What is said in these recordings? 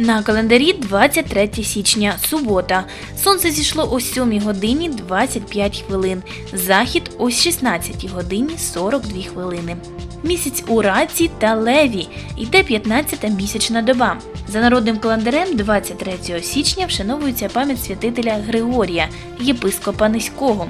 На календарі 23 січня, субота. Сонце зійшло о 7 годині 25 хвилин. Захід о 16 годині 42 хвилини. Місяць у раці та леві. Йде 15-та місячна доба. За народним календарем 23 січня вшановується пам'ять святителя Григорія, єпископа Низького.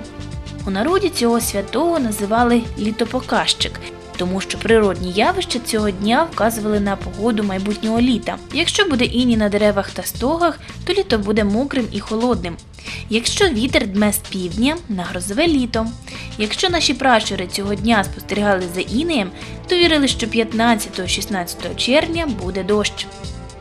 У народі цього святого називали літопоказчик, тому що природні явища цього дня вказували на погоду майбутнього літа. Якщо буде іні на деревах та стогах, то літо буде мокрим і холодним. Якщо вітер дме з півдня, на грозове літо. Якщо наші пращури цього дня спостерігали за інеєм, то вірили, що 15-16 червня буде дощ.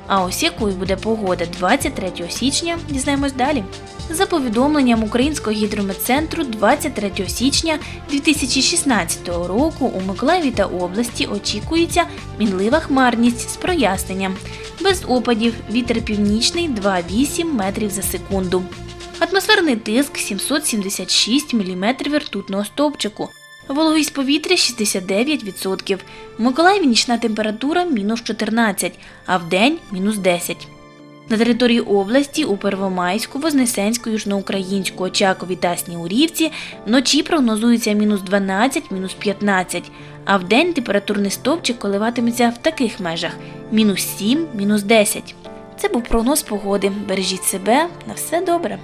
А ось якою буде погода 23 січня, дізнаємось далі. За повідомленням Українського гідрометцентру 23 січня 2016 року у Миколаєві та області очікується мінлива хмарність з проясненням. Без опадів вітер північний 2,8 метрів за секунду. Атмосферний тиск 776 мм ртутного стовпчику. Вологість повітря 69%. В Миколаєві нічна температура мінус 14, а в день мінус 10. На території області у Первомайську, Вознесенську, Южноукраїнську, Очакові та Снігурівці вночі прогнозується мінус 12, мінус 15, а в день температурний стовпчик коливатиметься в таких межах мінус 7, мінус 10. Це був прогноз погоди. Бережіть себе, на все добре.